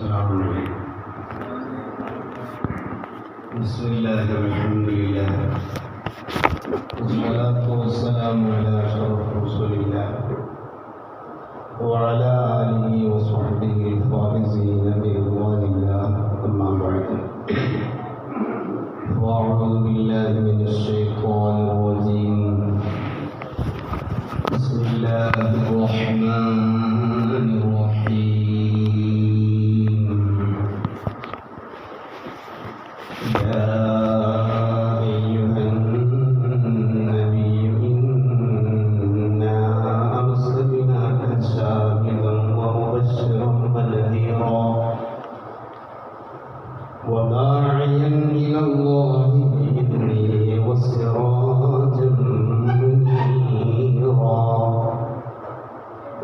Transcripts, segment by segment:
بسم الله والحمد لله والصلاة والسلام على أشرف رسول الله وعلى آله وصحبه الفائزين برضوان الله أما بعد وأعوذ بالله من الشيطان الرجيم بسم الله الرحمن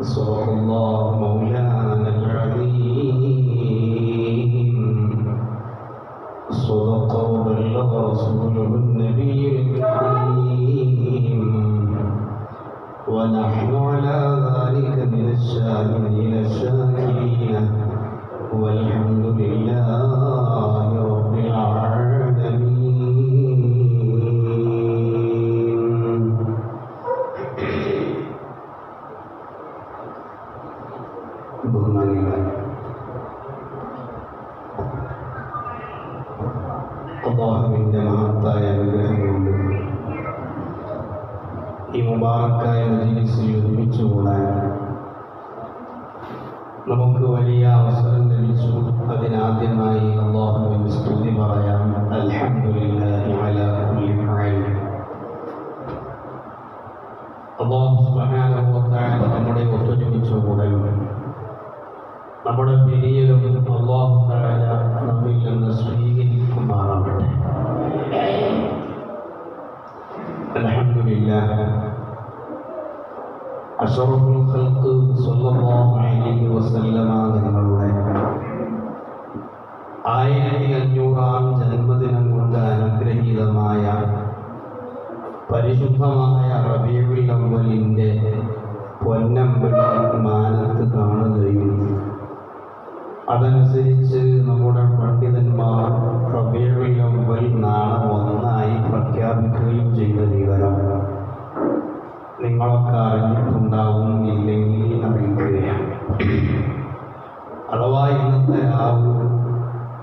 صدق الله مولانا العظيم. صدق وبلغ رسوله النبي الكريم. ونحن على ذلك من الشاهدين الشاكرين. والحمد لله ബഹുമാനികളെ അള്ളാഹുവിൻ്റെ മഹത്തായ അനുഗ്രഹം കൊണ്ട് ഈ മുബാറക്കായ മജീസിൽ ഒരുമിച്ചുകൂടാൻ നമുക്ക് വലിയ അവസരം ലഭിച്ചു അതിനാദ്യമായി അള്ളാഹുവിന് സ്തുതി പറയാം അൽഹംദുലില്ലാഹി അലാ കുല്ലി ഹാൽ അള്ളാഹു സുബ്ഹാനഹു വ തആല നമ്മുടെ ഒത്തൊരുമിച്ച കൂടലും നമ്മുടെ പിരിയലും അള്ളാഹു തആല നമ്മിൽ നിന്ന് സ്വീകരിക്കുമാറാവട്ടെ. അലൈഹി വസല്ലമ ആയിരത്തി അഞ്ഞൂറാം ജന്മദിനം കൊണ്ട് അനുഗ്രഹീതമായ പരിശുദ്ധമായ റബീഉൽ അവ്വലിന്റെ പൊന്നമ്പലം മാനത്ത് കാണുകയും അതനുസരിച്ച് നമ്മുടെ പണ്ഡിതന്മാർ റബീഉൽ അവ്വൽ നാളെ ഒന്നായി പ്രഖ്യാപിക്കുകയും ചെയ്ത വിവരം നിങ്ങളൊക്കെ അറിഞ്ഞിട്ടുണ്ടാവും ഇല്ലെങ്കിൽ അറിയിക്കുകയാണ്. അഥവാ ഇന്നത്തെ രാവ്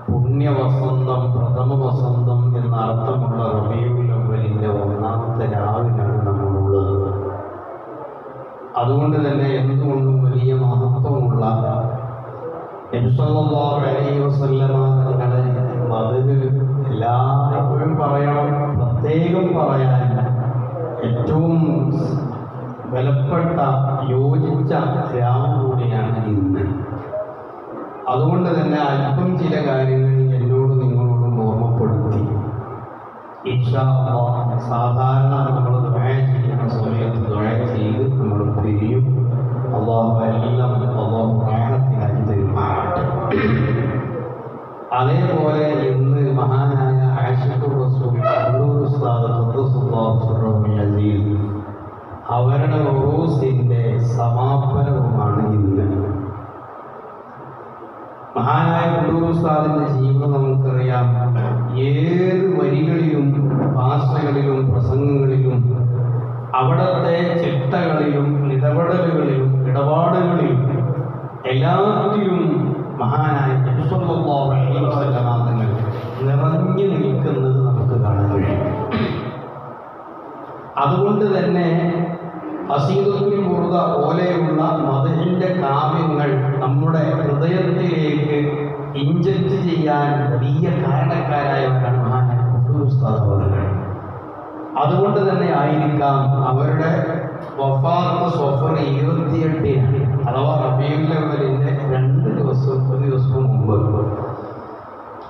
പുണ്യവസന്തം പ്രഥമ വസന്തം എന്ന അർത്ഥമുള്ള റബീഉൽ അവ്വലിന്റെ ഒന്നാമത്തെ രാവിലാണ് നമ്മളുള്ളത്. അതുകൊണ്ട് തന്നെ എന്തുകൊണ്ടും വലിയ മഹത്വമുള്ള എല്ലായ്പ്പോഴും പറയണം പ്രത്യേകം പറയാൻ. ഏറ്റവും വിലപ്പെട്ട യോജിച്ച രാവ് കൂടിയാണ് ഇന്ന്. അതുകൊണ്ട് തന്നെ അല്പം ചില കാര്യങ്ങൾ എന്നോട് നിങ്ങളോടും ഓർമ്മപ്പെടുത്തി. സാധാരണ നമ്മൾ ദുആ ചെയ്യുന്ന സമയത്ത് ദുആ ചെയ്ത് നമ്മൾ പിരിയും. അള്ളാഹു എല്ലാം അവരുടെ സമാപനവുമാണ് ഇന്ന്. മഹാനായ കുണ്ടൂർ ഉസ്താദിന്റെ ജീവിതം നമുക്കറിയാം. ഏത് വരികളിലും ഭാഷകളിലും പ്രസംഗങ്ങളിലും അവിടത്തെ ചിട്ടകളിലും ഇടപെടലുകളിലും ഇടപാടുകളിലും എല്ലാത്തിലും മഹാനായ തങ്ങൾ നിറഞ്ഞു നിൽക്കുന്നത് നമുക്ക് കാണാൻ കഴിയും. അതുകൊണ്ട് തന്നെ അസീദത്തുൽ മുറുക പോലെയുള്ള മതഹിന്റെ കാവ്യങ്ങൾ നമ്മുടെ ഹൃദയത്തിലേക്ക് ഇഞ്ചക്ട് ചെയ്യാൻ വലിയ കാരണക്കാരായവരാണ് മഹാനായ അതുകൊണ്ട് തന്നെ ആയിരിക്കാം അവരുടെ വഫാത്ത് അഥവാ റബീഉൽ അവലിന്റെ രണ്ട് ദിവസം ഒരു ദിവസം മുമ്പ്.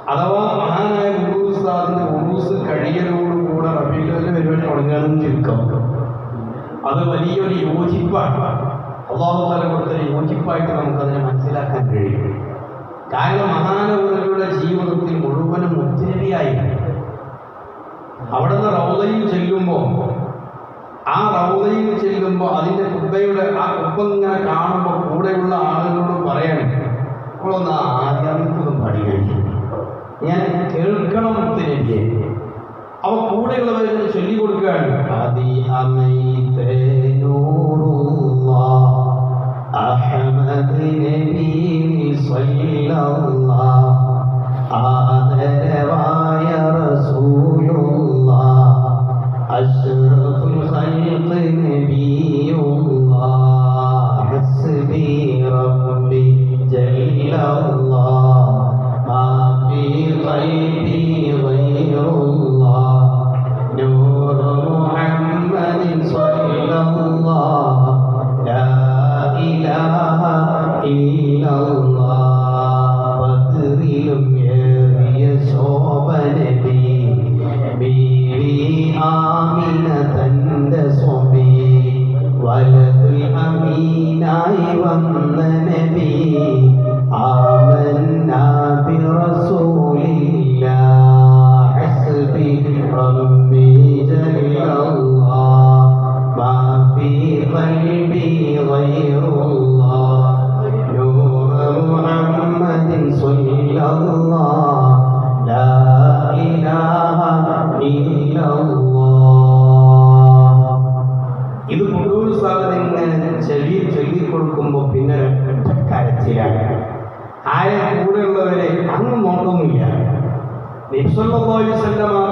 അഥവാ മഹാനായ ഉസ്താദിന്റെ ഉറൂസ് കഴിയലോടുകൂടെ റബീഉൽ അവൽ പരിപാടി തുടങ്ങുകയാണെന്ന് ചുരുക്കം. അത് വലിയൊരു യോജിപ്പാണ്. അള്ളാഹുത്തല കൊടുത്തൊരു യോജിപ്പായിട്ട് നമുക്കതിനെ മനസ്സിലാക്കാൻ കഴിയും. കാരണം മഹാനവരുടെ ജീവിതത്തിൽ മുഴുവനും ഉദ്ധരവിയായി അവിടുന്ന് റൗദയിൽ ചെല്ലുമ്പോൾ ആ റൗദയിൽ ചെല്ലുമ്പോൾ അതിന്റെ കുബ്ബയുടെ ആ കുബ്ബ ഇങ്ങനെ കാണുമ്പോൾ കൂടെയുള്ള ആളുകളോട് പറയണം ഇപ്പോഴൊന്ന് ആദ്യത്തൊന്നും പഠിക്കണം. ഞാൻ കേൾക്കണം ഉത്തരവിയെ അവ കൂടെയുള്ളവരെ ചൊല്ലിക്കൊടുക്കുകയാണ് അതി അമ്മ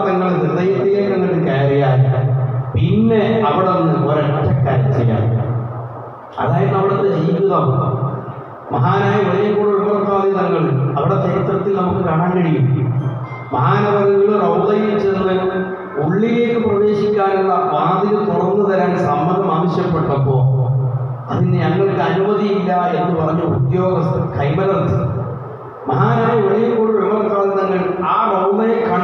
തങ്ങൾ ഹൃദയത്തിലേക്ക് അങ്ങോട്ട് കയറിയാൽ പിന്നെ അവിടെ നിന്ന് ഒരൊറ്റക്കാഴ്ചയാണ് അതായത് അവിടുത്തെ ജീവിതം. മഹാനായ വെളിയക്കൂട് ഉൾപ്പെടുത്താതെ തങ്ങൾ അവിടെ ചരിത്രത്തിൽ നമുക്ക് കാണാൻ കഴിയും. മഹാനവറുകൾ റൗദയിൽ ചെന്ന് ഉള്ളിലേക്ക് പ്രവേശിക്കാനുള്ള വാതിൽ തുറന്നു തരാൻ സമ്മതം ആവശ്യപ്പെട്ടപ്പോൾ അതിന് ഞങ്ങൾക്ക് അനുമതിയില്ല എന്ന് പറഞ്ഞു ഉദ്യോഗസ്ഥർ കൈമലർത്തി.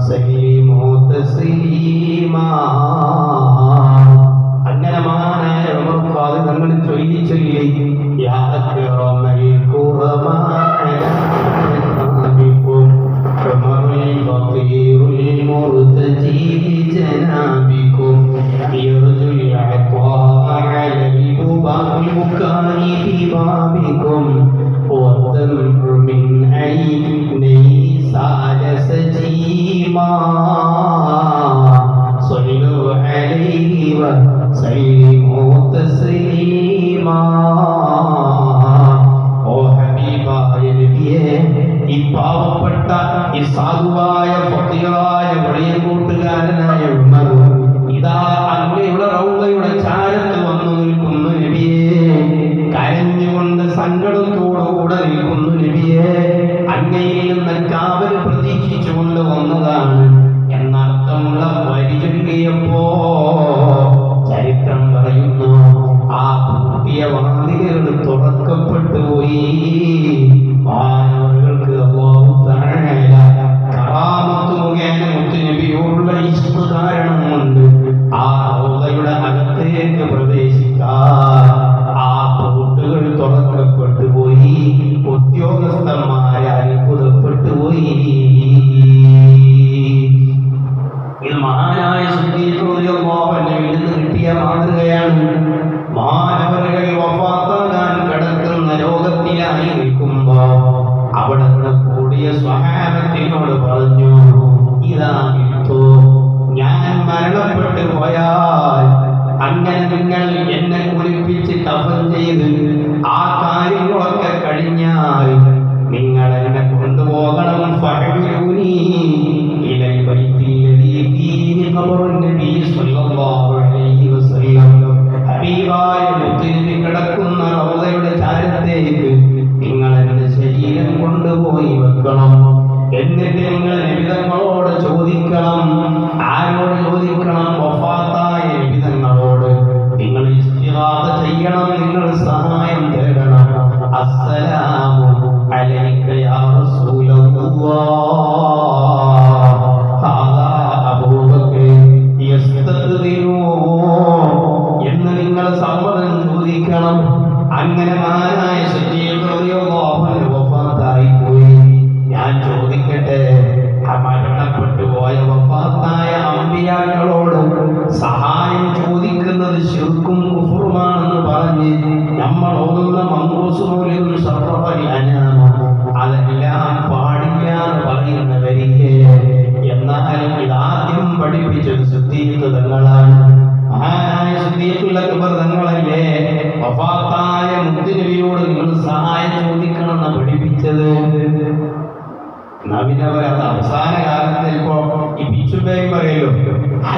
وسلم تسليما تسليما صلوا عليه وسلموا تسليما ഓ ഹബീബായ നബിയെ ഈ പാവപ്പെട്ട ഈ സാധുവായ ഭക്തികളായ വലിയ കൂട്ടുകാരനായ ഉമർ ഇതാ അങ്ങയുടെ റൗളയുടെ ചാരത്ത് വന്നു നിൽക്കുന്നു നബിയെ. കരഞ്ഞുകൊണ്ട് സങ്കടത്തോടുകൂടെ നിൽക്കുന്നു നബിയെ. അങ്ങയിൽ നിൽക്കാം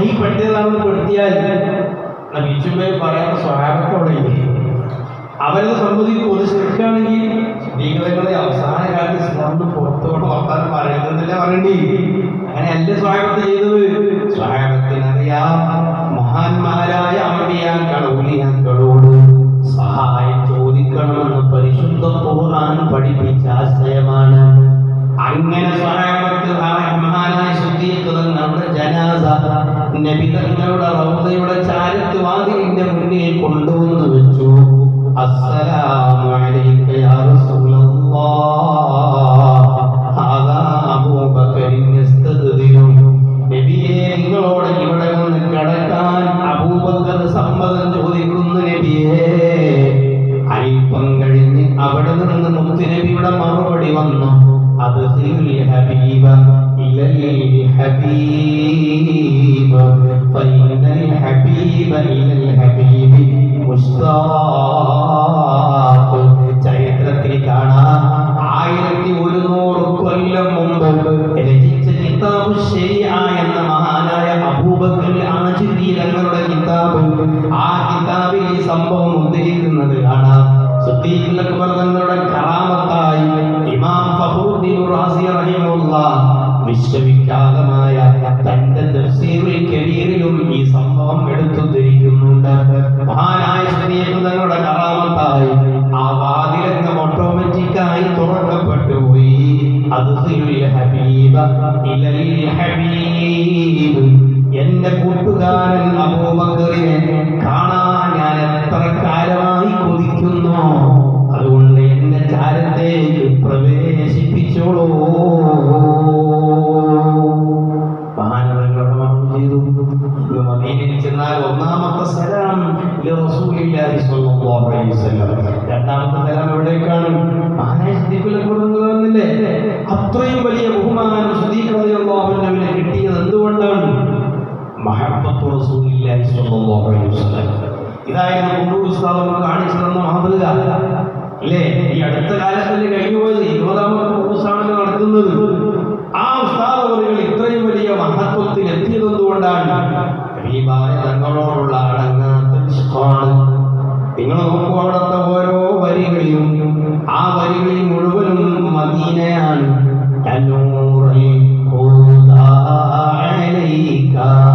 ആയി പഠിച്ചതാണെന്ന് പെടുത്തിയാൽ ബിച്ചുബേയും പറയാത്ത സ്വഭാവത്തോടെ അവരത് സംബന്ധിച്ച് ഒരു ശരിക്കാണെങ്കിൽ സ്ത്രീകളെ അവസാന കാലത്ത് ഇസ്ലാമിന് പുറത്തോട്ട് വർത്താനം പറയുന്നതല്ലേ പറയണ്ടി അങ്ങനെയല്ല സ്വാഗതം ചെയ്തത്. മറുപടി വന്നു. അത് ഹബീബ ഹബീബ. ഹബീബ ചരിത്രത്തിൽ കാണാം. ആയിരത്തി ഒരുന്നൂറ് കൊല്ലം മുമ്പ് രചിച്ച കിതാബ് ശരിയ എന്ന മഹാനായ അബൂബക്കർ ആജിരി തങ്ങളുടെ കിതാബ് ആ കിതാബിൽ ഈ സംഭവം ഉദ്ധരിക്കുന്നത് കാണാം. സുദ്ദീഖ് തങ്ങളുടെ വിശ്വവിഖ്യാതമായ തന്റെ തഫ്സീറുൽ കബീറിലും ഈ സംഭവം എടുത്തുദ്ധരിക്കുന്നുണ്ട്. മഹാനായ തങ്ങളുടെ കറാമത്തായി ആ വാതിലങ്ങ് ഓട്ടോമാറ്റിക്കായി തുറക്കപ്പെട്ടു പോയി. എന്റെ കൂട്ടുകാരൻ അബൂബക്കറിനെ കാണാൻ ഇതായിരുന്നു കുണ്ടൂർ ഉസ്താദ് നമുക്ക് കാണിച്ചു തന്ന മാതൃക. അല്ലേ? ഈ അടുത്ത കാലത്തിൽ കഴിഞ്ഞുപോയത് ഇരുപതാമത്തെ ഉസ്താദ് നടക്കുന്നത്. ആ ഉസ്താദവറുകൾ ഇത്രയും വലിയ മഹത്വത്തിൽ എത്തിയത് എന്തുകൊണ്ടാണ് തങ്ങളോടുള്ള അടങ്ങാത്ത ഇഷ്ടമാണ് നിങ്ങൾ നോക്കുക അവിടുത്തെ ഓരോ വരികളിലും ആ വരികളിൽ മുഴുവനും മദീനയാണ്. തന്നൂറിൽ عليك